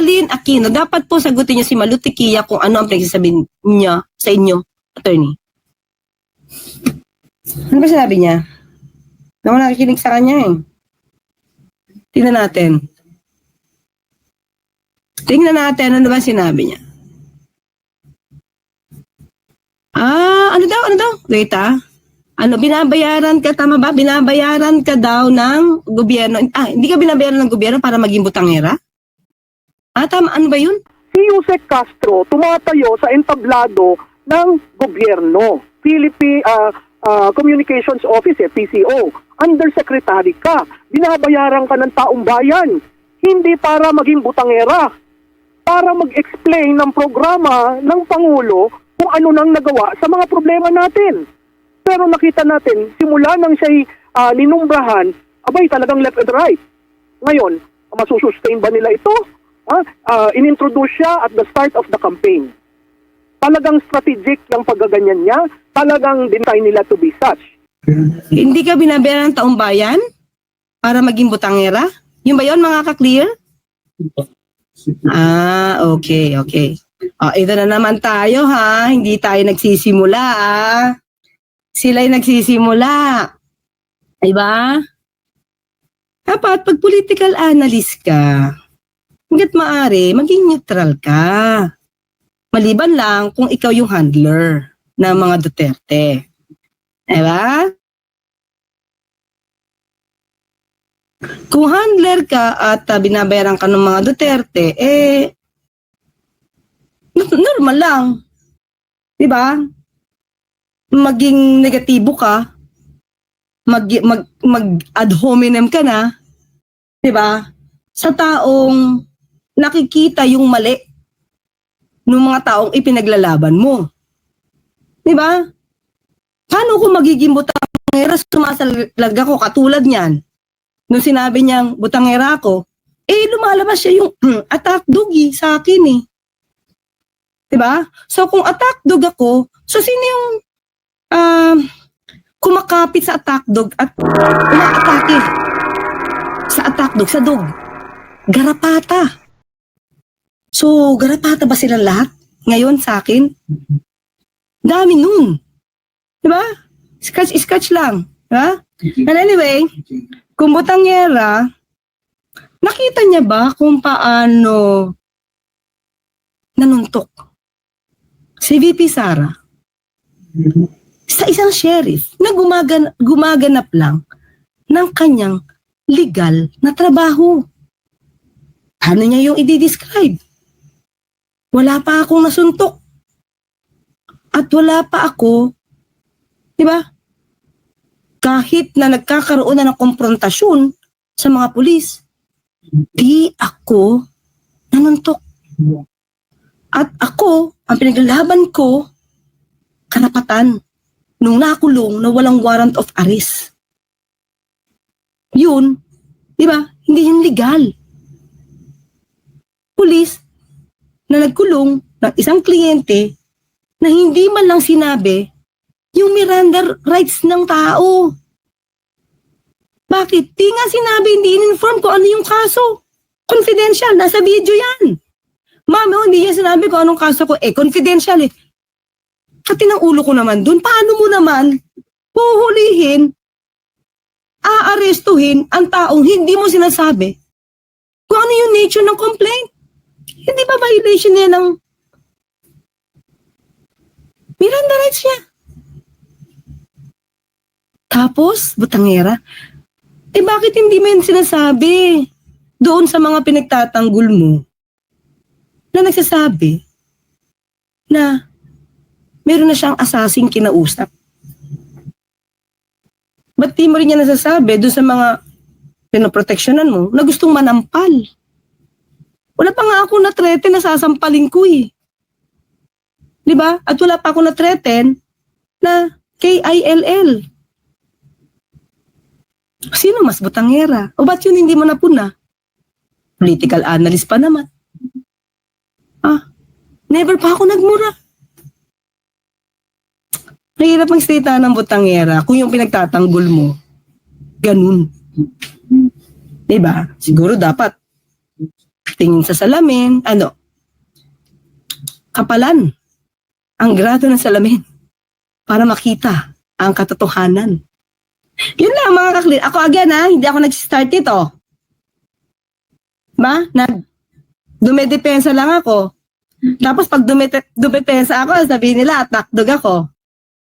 Rosalyn Aquino, dapat po sagutin niyo si Malutikia kung ano ang pinagsasabi niya sa inyo, attorney. Ano ba sinabi niya? Na wala nakikinig sa kanya eh. Tingnan natin. Tingnan natin ano ba sinabi niya. Ah, ano daw, ano daw? Wait ah. Ano, binabayaran ka, tama ba? Binabayaran ka daw ng gobyerno. Ah, hindi ka binabayaran ng gobyerno para maging butangera? Ah, tama. Ano ba yun? si Yusek Castro tumatayo sa entablado ng gobyerno. Philippine ah, ah, Communications Office, eh, PCO. Undersecretary ka. Binabayaran ka ng taong bayan. Hindi para maging butangera. Para mag-explain ng programa ng Pangulo kung ano nang nagawa sa mga problema natin. Pero nakita natin, simula nang siya'y ah, ninumbrahan, abay talagang left and right. Ngayon, masusustain ba nila ito? Ah, ah, inintroduce siya at the start of the campaign. Talagang strategic yung paggaganyan niya. Talagang design nila to be such. Hindi ka binabayaran ng taong bayan para maging butangera? Yun ba yun, mga ka-clear? Ah, okay, okay. Oh, ito na naman tayo ha. Hindi tayo nagsisimula ah. Sila'y nagsisimula. Diba? Dapat pag political analyst ka, hanggat maaari, maging neutral ka. Maliban lang kung ikaw yung handler ng mga Duterte. Diba? Kung handler ka at ah, binabayaran ka ng mga Duterte, eh, normal lang. Di ba? Maging negatibo ka, mag, mag, mag ad hominem ka na, di ba? Sa taong nakikita yung mali ng mga taong ipinaglalaban mo. Di ba? Paano kung magiging butangera sumasalag ako katulad niyan? Nung sinabi niyang butangera ako, eh lumalabas siya yung attack doggy sa akin eh. 'Di ba? So kung attack dog ako, so sino yung um, kumakapit sa attack dog at umaatake sa attack dog, sa dog? Garapata. So, garapata ba sila lahat ngayon sa akin? Dami nun. 'Di ba? Scratch, scratch lang. Ha? And anyway, kung butangera, nakita niya ba kung paano nanuntok si VP Sara sa isang sheriff na gumagan, gumaganap lang ng kanyang legal na trabaho. Paano niya yung i-describe? Wala pa akong nasuntok. At wala pa ako, di ba? Kahit na nagkakaroon na ng konfrontasyon sa mga pulis, di ako nanuntok. At ako, ang pinaglalaban ko, karapatan nung nakulong na walang warrant of arrest. Yun, di ba? Hindi yun legal. Pulis na nagkulong ng isang kliyente na hindi man lang sinabi yung Miranda rights ng tao. Bakit? Di nga sinabi, hindi in-inform ko ano yung kaso. Confidential, nasa video yan. Ma'am, oh, hindi niya sinabi kung anong kaso ko. Eh, confidential eh. Pati ng ulo ko naman dun, paano mo naman huhulihin, aarestuhin ang taong hindi mo sinasabi kung ano yung nature ng complaint? Violation niya ng Miranda rights niya? Tapos, butangera, eh bakit hindi mo yun sinasabi doon sa mga pinagtatanggol mo na nagsasabi na meron na siyang asasing kinausap? Ba't di mo rin niya nasasabi doon sa mga pinoproteksyonan mo na gustong manampal? Wala pa nga ako na sasampalin ko eh. Di ba? At wala pa ako na-threaten na K-I-L-L. Sino mas butangera? O ba't yun hindi mo napuna? Political analyst pa naman. Ah, never pa ako nagmura. Mahirap ang state ng butangera kung yung pinagtatanggol mo, ganun. Diba? Siguro dapat tingin sa salamin, ano, kapalan ang grado ng salamin para makita ang katotohanan. Yun lang mga kaklir. Ako again ha, hindi ako nag-start ito. Ba? Nag dumedepensa lang ako. Tapos pag dumedepensa ako, sabihin nila, attack dog ako.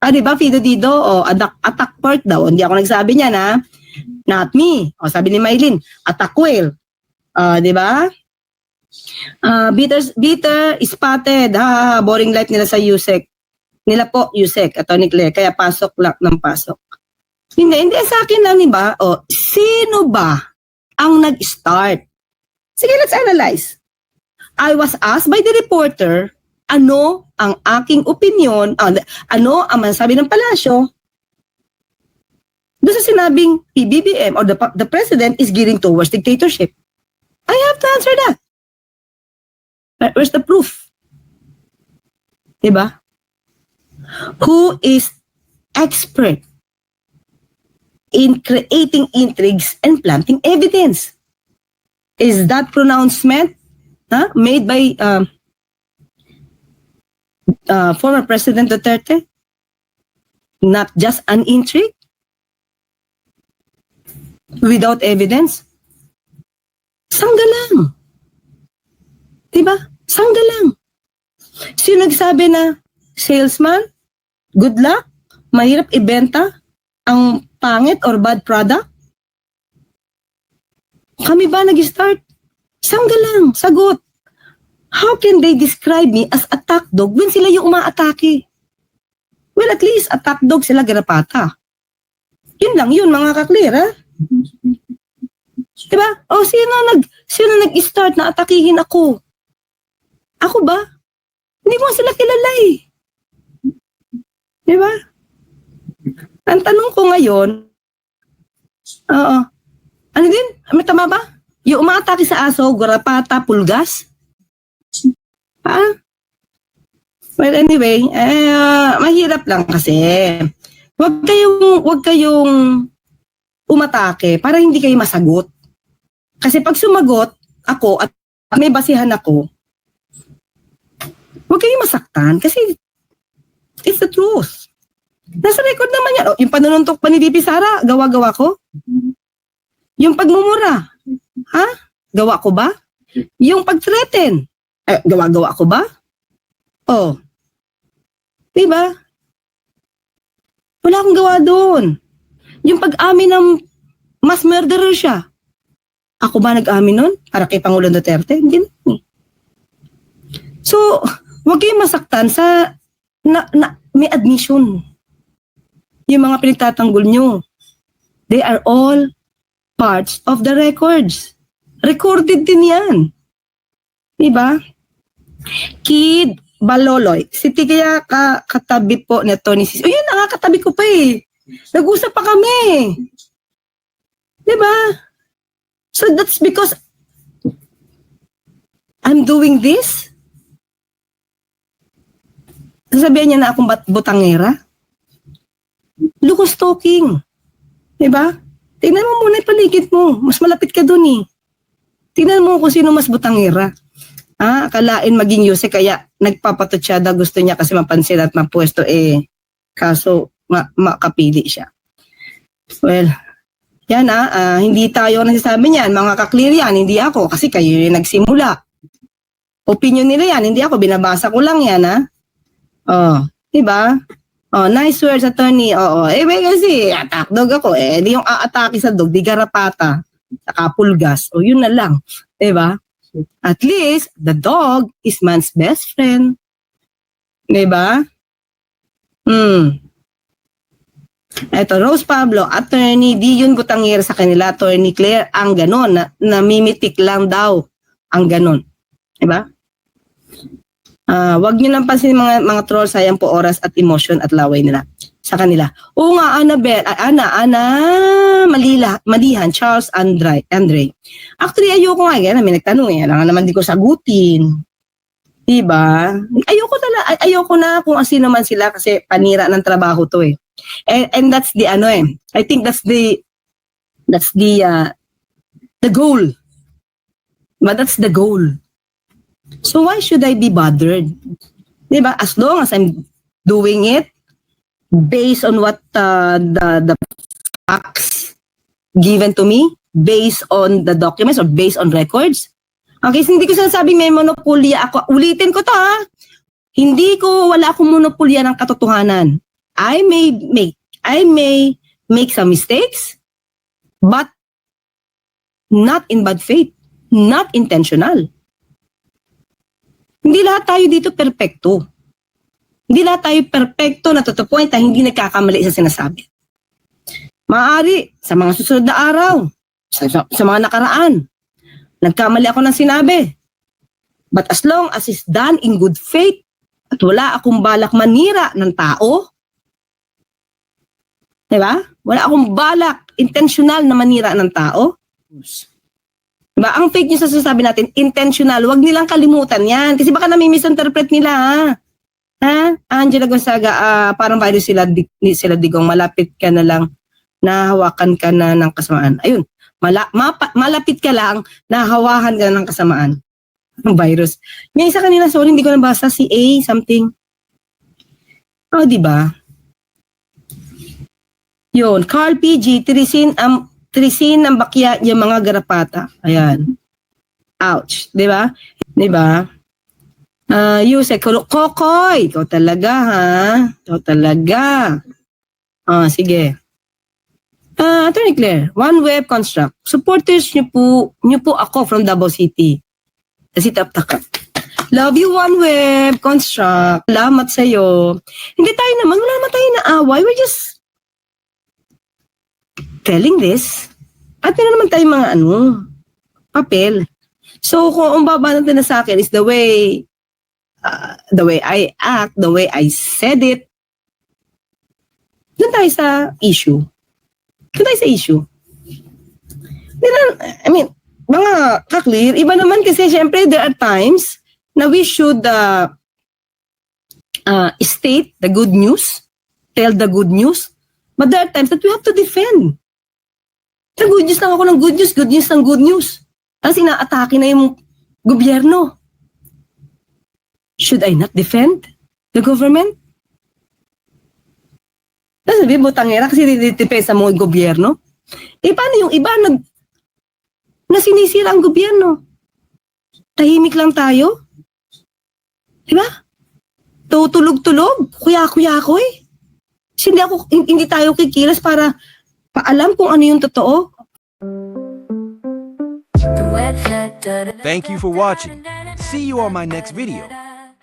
Ah, di ba, Fido Dido? O, attack, attack pork daw. Hindi ako nagsabi niya na, not me. O, sabi ni Maylin, attack whale. Ah, di ba? Ah, bitter, bitter, spotted. Ha, boring life nila sa USEC. Nila po, USEC, Attorney Claire. Kaya pasok lang ng pasok. Hindi, hindi sa akin lang, di ba? O, sino ba ang nag-start? Sige, let's analyze. I was asked by the reporter, ano ang aking opinion, ah, ano ang masasabi ng palasyo doon sa sinabing PBBM or the, the president is gearing towards dictatorship. I have to answer that. Where- Where's the proof? Diba? Who is expert in creating intrigues and planting evidence? Is that pronouncement huh, made by um, uh, former President Duterte? Not just an intrigue? Without evidence? Sangga Sino nagsabi na salesman, good luck, mahirap ibenta ang pangit or bad product? Kami ba nag-start? Sangga lang, sagot. How can they describe me as attack dog when sila yung umaatake? Well, at least attack dog sila garapata. Yun lang yun, mga kaklir, ha? Diba? O, sino nag, sino nag-start na atakihin ako? Ako ba? Hindi ko sila kilala eh. Diba? Ang tanong ko ngayon, oo, ano din? May tama ba? Yung umaatake sa aso, garapata, pulgas? Ha? Well, anyway, eh, ah, mahirap lang kasi. Huwag kayong, huwag kayong umatake para hindi kayo masagot. Kasi pag sumagot ako at may basihan ako, huwag kayong masaktan kasi it's the truth. Nasa record naman yan. O, yung panununtok pa ni VP Sara, gawa-gawa ko. Yung pagmumura, ha? Gawa ko ba? Yung pag-threaten, eh, gawa-gawa ko ba? Oh. Diba? Wala akong gawa doon. Yung pag-amin ng mass murderer siya. Ako ba nag-amin nun? Para kay Pangulong Duterte? Hindi. So, huwag kayong masaktan sa na, na, may admission. Yung mga pinagtatanggol nyo. They are all parts of the records. Recorded din yan. Diba? Kid Baloloy. Si kaya ka, katabi po ni Tony Sis. O nakakatabi ko pa eh. Nag-usap pa kami. Diba? So that's because I'm doing this. Sasabihan niya na akong bat- butangera. Who's talking. Diba? Tingnan mo muna yung paligid mo. Mas malapit ka dun eh. Tingnan mo kung sino mas butangera. Ah, akalain maging Yuse kaya nagpapatutsyada gusto niya kasi mapansin at mapwesto eh. Kaso ma makapili siya. Well, yan ah, ah, hindi tayo nagsasabi niyan. Mga kaklear yan, hindi ako kasi kayo yung nagsimula. Opinion nila yan, hindi ako. Binabasa ko lang yan ah. Oh, diba? Oh, nice words, attorney. Oo. Eh, may kasi, attack dog ako. Eh, di yung aatake sa dog, di garapata. Saka pulgas. O, yun na lang. Diba? At least, the dog is man's best friend. Diba? Hmm. Eto, Rose Pablo, attorney, di yun butangir sa kanila, attorney Claire, ang ganon, na, namimitik lang daw ang ganon. Diba? Ah, wag niyo nang pansin mga mga troll sayang po oras at emotion at laway nila sa kanila. Oo nga Annabel, ah, Ana, Ana, Malila, Malihan, Charles Andre, Andre. Actually ayoko nga yan, may nagtanong eh, alam naman di ko sagutin. Diba? Ayoko na, ay- ayoko na kung sino man sila kasi panira ng trabaho to eh. And, and that's the ano eh. I think that's the that's the uh, the goal But that's the goal. So why should I be bothered? Di ba? As long as I'm doing it based on what uh, the the facts given to me, based on the documents or based on records. Okay, so hindi ko sinasabing may monopolya ako. Ulitin ko to ha. Hindi ko, wala akong monopolya ng katotohanan. I may make, I may make some mistakes, but not in bad faith, not intentional. Hindi lahat tayo dito perpekto. Hindi lahat tayo perpekto na to point na hindi nagkakamali sa sinasabi. Maaari, sa mga susunod na araw, sa, sa, sa mga nakaraan, nagkamali ako ng sinabi. But as long as it's done in good faith, at wala akong balak manira ng tao, di ba? Wala akong balak, intentional na manira ng tao. Diba? Ang fake news na sasabi natin, intentional. Huwag nilang kalimutan yan. Kasi baka nami-misinterpret nila, ha? Ha? Angela Gonzaga, ah, parang pwede sila, di, sila digong, malapit ka na lang, nahawakan ka na ng kasamaan. Ayun, mala, mapa, malapit ka lang, nahawakan ka na ng kasamaan. Ang virus. Yung isa kanina, sorry, hindi ko nabasa, si A, something. Oh, di ba? Yun, Carl PG, tirisin ang trisin ng bakya yung mga garapata. Ayan. Ouch. Di ba? Di ba? Ah, Yuse, Kolo- Kokoy. Ikaw talaga, ha? Ikaw talaga. Ah, sige. Ah, Attorney Claire, One Web Construct. Supporters niyo po, niyo po ako from Davao City. Kasi tap-taka. Love you, One Web Construct. Salamat sa'yo. Hindi tayo naman, wala naman tayo na away. We're just telling this. At meron naman tayong mga ano, papel. So, kung ang baba natin na sa akin is the way, uh, the way I act, the way I said it, doon tayo sa issue. Doon tayo sa issue. Na- I mean, mga kaklear, iba naman kasi syempre there are times na we should uh, uh, state the good news, tell the good news, but there are times that we have to defend. Sa good news lang ako ng good news, good news ng good news. Tapos inaatake na yung gobyerno. Should I not defend the government? Tapos sabi mo, tangera kasi dinidepesa mo yung gobyerno. Eh, paano yung iba nag, na sinisira ang gobyerno? Tahimik lang tayo? Diba? Tutulog-tulog, kuya-kuya ako eh. Hindi, ako, hindi tayo kikilos para paalam kung ano yung totoo. Thank you for watching. See you on my next video.